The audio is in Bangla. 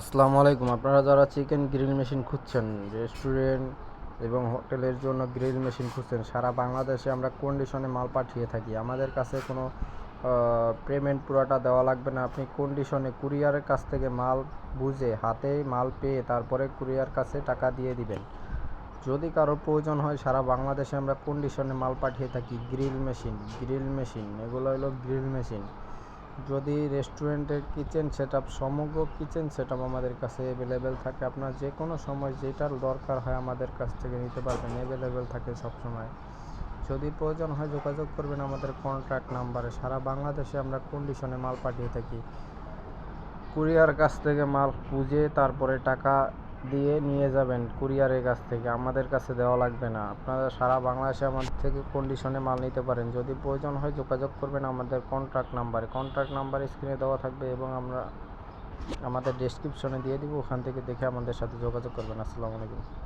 আসসালামু আলাইকুম। আপনারা যারা চিকেন গ্রিল মেশিন খুঁজছেন, রেস্টুরেন্ট এবং হোটেলের জন্য গ্রিল মেশিন খুঁজছেন, সারা বাংলাদেশে আমরা কন্ডিশনে মাল পাঠিয়ে থাকি। আমাদের কাছে কোনো পেমেন্ট পুরোটা দেওয়া লাগবে না। আপনি কন্ডিশনে কুরিয়ারের কাছ থেকে মাল বুঝে, হাতে মাল পেয়ে তারপরে কুরিয়ার কাছে টাকা দিয়ে দিবেন। যদি কারও প্রয়োজন হয়, সারা বাংলাদেশে আমরা কন্ডিশনে মাল পাঠিয়ে থাকি। গ্রিল মেশিন গ্রিল মেশিন, এগুলো হলো গ্রিল মেশিন। যদি রেস্টুরেন্টের কিচেন সেট সমগ্র কিচেন সেট আমাদের কাছে অ্যাভেলেবেল থাকে, আপনার যে কোনো সময় যেটার দরকার হয় আমাদের কাছ থেকে নিতে পারবেন অ্যাভেলেবেল থাকে সব সময় যদি প্রয়োজন হয় যোগাযোগ করবেন আমাদের কন্ট্যাক্ট নাম্বারে সারা বাংলাদেশে আমরা কন্ডিশনে মাল পাঠিয়ে থাকি। কুরিয়ার কাছ থেকে মাল বুঝে তারপরে টাকা দিয়ে নিয়ে যাবেন কুরিয়ারের কাছ থেকে। আমাদের কাছে দেওয়া লাগবে না। আপনারা সারা বাংলাদেশে আমাদের থেকে কন্ডিশনে মাল নিতে পারেন। যদি প্রয়োজন হয় যোগাযোগ করবেন আমাদের কন্ট্রাক্ট নাম্বারে কন্ট্রাক্ট নাম্বার স্ক্রিনে দেওয়া থাকবে এবং আমরা আমাদের ডেসক্রিপশনে দিয়ে দিব। ওখান থেকে দেখে আমাদের সাথে যোগাযোগ করবেন। আসসালামু আলাইকুম।